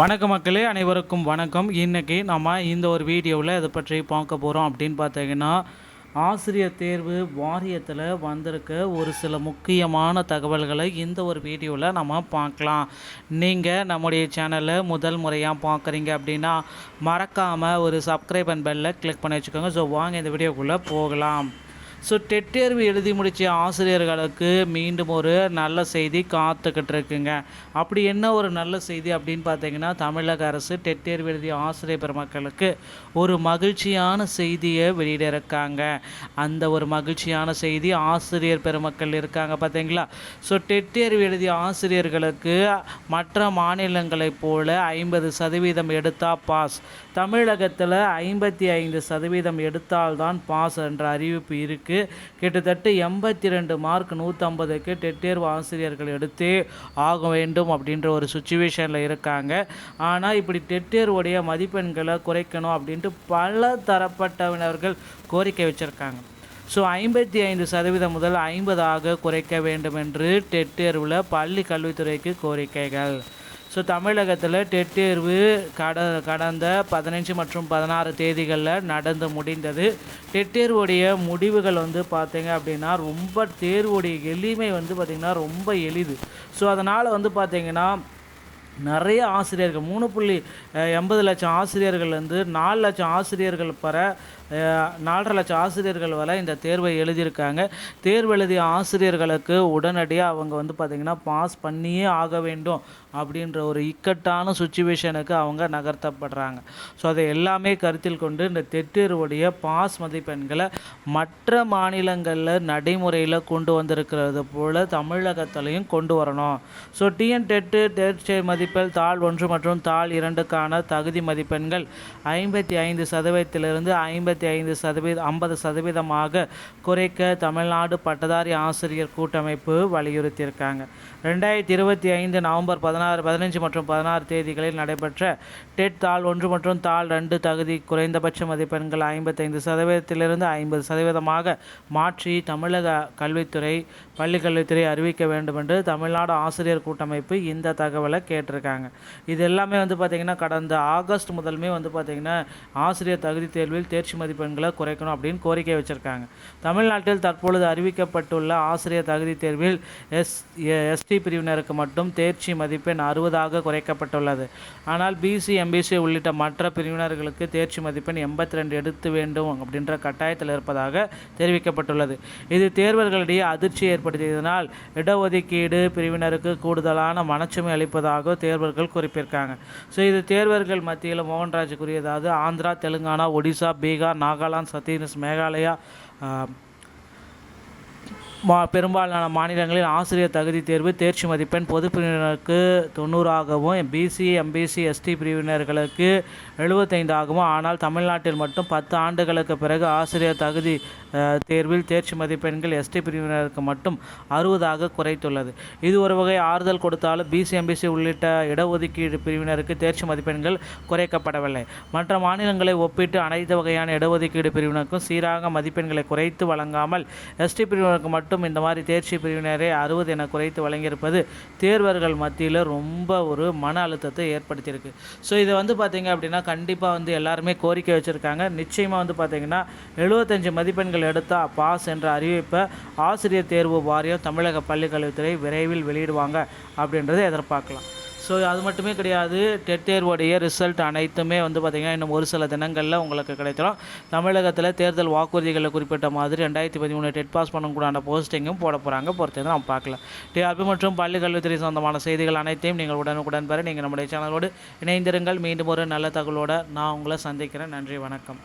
வணக்க மக்களே அனைவருக்கும் வணக்கம். இன்றைக்கி நம்ம இந்த ஒரு வீடியோவில் இதை பற்றி பார்க்க போகிறோம் அப்படின்னு பார்த்தீங்கன்னா ஆசிரியர் தேர்வு வாரியத்தில் வந்திருக்க ஒரு சில முக்கியமான தகவல்களை இந்த ஒரு வீடியோவில் நம்ம பார்க்கலாம். நீங்கள் நம்முடைய சேனலை முதல் முறையாக பார்க்குறீங்க அப்படின்னா மறக்காமல் ஒரு சப்ஸ்கிரைப் அண்ட் பெல்லை கிளிக் பண்ணி வச்சுக்கோங்க. ஸோ வாங்க இந்த வீடியோக்குள்ளே போகலாம். ஸோ டெட் தேர்வு எழுதி முடித்த ஆசிரியர்களுக்கு மீண்டும் ஒரு நல்ல செய்தி காத்துக்கிட்டு இருக்குங்க அப்படி என்ன ஒரு நல்ல செய்தி அப்படின்னு பார்த்தீங்கன்னா தமிழக அரசு டெட் தேர்வு எழுதிய ஆசிரியர் பெருமக்களுக்கு ஒரு மகிழ்ச்சியான செய்தியை வெளியிட இருக்காங்க அந்த ஒரு மகிழ்ச்சியான செய்தி ஆசிரியர் பெருமக்கள் இருக்காங்க பார்த்தீங்களா? ஸோ டெட் தேர்வு எழுதிய ஆசிரியர்களுக்கு மற்ற மாநிலங்களைப் போல ஐம்பது சதவீதம் எடுத்தால் பாஸ் தமிழகத்தில் ஐம்பத்தி ஐந்து சதவீதம் எடுத்தால்தான் பாஸ் என்ற அறிவிப்பு இருக்குது கிட்டத்தட்ட எண்பத்தி ரெண்டு மார்க் நூற்றம்பதுக்கு டெட் தேர்வு ஆசிரியர்கள் எடுத்தே ஆக வேண்டும் அப்படின்ற ஒரு சுச்சுவேஷனில் இருக்காங்க. ஆனால் இப்படி டெட் தேர்வுடைய மதிப்பெண்களை குறைக்கணும் அப்படின்ட்டு பல தரப்பட்டவினர்கள் கோரிக்கை வச்சுருக்காங்க. ஸோ ஐம்பத்தி ஐந்து சதவீதம் முதல் ஐம்பதாக குறைக்க வேண்டும் என்று டெட் தேர்வில் பள்ளி கல்வித்துறைக்கு கோரிக்கைகள். ஸோ தமிழகத்தில் டெட் தேர்வு கட கடந்த பதினஞ்சு மற்றும் பதினாறு தேதிகளில் நடந்து முடிந்தது. டெட் தேர்வுடைய முடிவுகள் வந்து பார்த்தீங்க அப்படின்னா ரொம்ப தேர்வுடைய எளிமை வந்து பார்த்திங்கன்னா ரொம்ப எளிது. ஸோ அதனால் வந்து பார்த்திங்கன்னா நிறைய ஆசிரியர்கள் மூணு புள்ளி எண்பது லட்சம் ஆசிரியர்கள் வந்து நாலு லட்சம் ஆசிரியர்கள் பெற நாலரை லட்சம் ஆசிரியர்கள் வரை இந்த தேர்வை எழுதியிருக்காங்க. தேர்வு எழுதிய ஆசிரியர்களுக்கு உடனடியாக அவங்க வந்து பார்த்திங்கன்னா பாஸ் பண்ணியே ஆக வேண்டும் அப்படின்ற ஒரு இக்கட்டான சுச்சுவேஷனுக்கு அவங்க நகர்த்தப்படுறாங்க. ஸோ அதை எல்லாமே கருத்தில் கொண்டு இந்த டெட் பாஸ் மதிப்பெண்களை மற்ற மாநிலங்களில் நடைமுறையில் கொண்டு வந்திருக்கிறது போல் தமிழகத்திலையும் கொண்டு வரணும். ஸோ டிஎன் டெட்டு தேர்ச்சி மதிப்பெண் தாள் ஒன்று மற்றும் தாள் இரண்டுக்கான தகுதி மதிப்பெண்கள் ஐம்பத்தி ஐந்து சதவீதத்திலிருந்து ஐம்பத்தி ஐந்து சதவீத ஐம்பது சதவீதமாக குறைக்க தமிழ்நாடு பட்டதாரி ஆசிரியர் கூட்டமைப்பு வலியுறுத்தியிருக்காங்க. ரெண்டாயிரத்தி இருபத்தி ஐந்து நவம்பர் பதினாறு பதினஞ்சு மற்றும் பதினாறு தேதிகளில் நடைபெற்ற டெட் தாள் ஒன்று மற்றும் தாள் ரெண்டு தகுதி குறைந்தபட்ச மதிப்பெண்கள் ஐம்பத்தைந்து சதவீதத்திலிருந்து ஐம்பது சதவீதமாக மாற்றி தமிழக கல்வித்துறை பள்ளிக்கல்வித்துறை அறிவிக்க வேண்டும் என்று தமிழ்நாடு ஆசிரியர் கூட்டமைப்பு இந்த தகவலை கேட்டிருக்காங்க. இது எல்லாமே வந்து பார்த்திங்கன்னா கடந்த ஆகஸ்ட் முதலுமே வந்து பார்த்திங்கன்னா ஆசிரியர் தகுதி தேர்வில் தேர்ச்சி மதிப்பெண்களை குறைக்கணும் அப்படின்னு கோரிக்கை வச்சுருக்காங்க. தமிழ்நாட்டில் தற்பொழுது அறிவிக்கப்பட்டுள்ள ஆசிரியர் தகுதி தேர்வில் எஸ் எஸ்டி பிரிவினருக்கு மட்டும் தேர்ச்சி மதிப்பெண் அறுபதாக குறைக்கப்பட்டுள்ளது. ஆனால் பிசி எம்பிசி உள்ளிட்ட மற்ற பிரிவினர்களுக்கு தேர்ச்சி மதிப்பெண் எண்பத்தி ரெண்டு எடுத்து வேண்டும் அப்படின்ற கட்டாயத்தில் இருப்பதாக தெரிவிக்கப்பட்டுள்ளது. இது தேர்வர்களிடையே அதிர்ச்சி ஏற்படுத்தியதனால் இடஒதுக்கீடு பிரிவினருக்கு கூடுதலான மனச்சுமை அளிப்பதாக தேர்வர்கள் குறிப்பிட்டிருக்காங்க ஸோ இது தேர்வர்கள் மத்தியில் மோகன்ராஜ் கூறியதாவது ஆந்திரா தெலுங்கானா ஒடிசா பீகார் നാഗാലാൻഡ് സത്തീനസ് മേഘാലയ மா பெரும்பாலான மாநிலங்களில் ஆசிரியர் தகுதி தேர்வு தேர்ச்சி மதிப்பெண் பொது பிரிவினருக்கு தொண்ணூறாகவும் பிசி எம்பிசி எஸ்டி பிரிவினர்களுக்கு எழுபத்தைந்தாகவும் ஆனால் தமிழ்நாட்டில் மட்டும் பத்து ஆண்டுகளுக்கு பிறகு ஆசிரியர் தகுதி தேர்வில் தேர்ச்சி மதிப்பெண்கள் எஸ்டி பிரிவினருக்கு மட்டும் அறுபதாக குறைத்துள்ளது. இது ஒரு வகை ஆறுதல் கொடுத்தாலும் பிசி எம்பிசி உள்ளிட்ட இடஒதுக்கீடு பிரிவினருக்கு தேர்ச்சி மதிப்பெண்கள் குறைக்கப்படவில்லை. மற்ற மாநிலங்களை ஒப்பிட்டு அனைத்து வகையான இடஒதுக்கீடு பிரிவினருக்கும் சீராக மதிப்பெண்களை குறைத்து வழங்காமல் எஸ்டி பிரிவினருக்கு மட்டும் மட்டும் இந்த மாதிரி தேர்ச்சி பிரிவினரை அறுபது என குறைத்து வழங்கியிருப்பது தேர்வர்கள் மத்தியில் ரொம்ப ஒரு மன அழுத்தத்தை ஏற்படுத்தியிருக்கு. ஸோ இதை வந்து பார்த்தீங்க அப்படின்னா கண்டிப்பாக வந்து எல்லாருமே கோரிக்கை வச்சுருக்காங்க. நிச்சயமாக வந்து பார்த்தீங்கன்னா எழுபத்தஞ்சு மதிப்பெண்கள் எடுத்தால் பாஸ் என்ற அறிவிப்பை ஆசிரியர் தேர்வு வாரியம் தமிழக பள்ளிக்கல்வித்துறை விரைவில் வெளியிடுவாங்க அப்படின்றத எதிர்பார்க்கலாம். ஸோ அது மட்டுமே கிடையாது. டெட் தேர்வுடைய ரிசல்ட் அனைத்துமே வந்து பார்த்திங்கன்னா இன்னும் ஒரு சில தினங்களில் உங்களுக்கு கிடைத்திடும் தமிழகத்தில் தேர்தல் வாக்குறுதிகளில் குறிப்பிட்ட மாதிரி ரெண்டாயிரத்தி பதிமூணு டெட் பாஸ் பண்ணக்கூடாத போஸ்டிங்கும் போட போகிறாங்க பொறுத்து நான் பார்க்கலாம். டிஆர்பி மற்றும் பள்ளி கல்வித்துறை சொந்தமான செய்திகள் அனைத்தையும் நீங்கள் உடனுக்குடன் பெற நீங்கள் நம்முடைய சேனலோடு இணைந்திருங்கள். மீண்டும் ஒரு நல்ல தகவலோடு நான் உங்களை சந்திக்கிறேன். நன்றி வணக்கம்.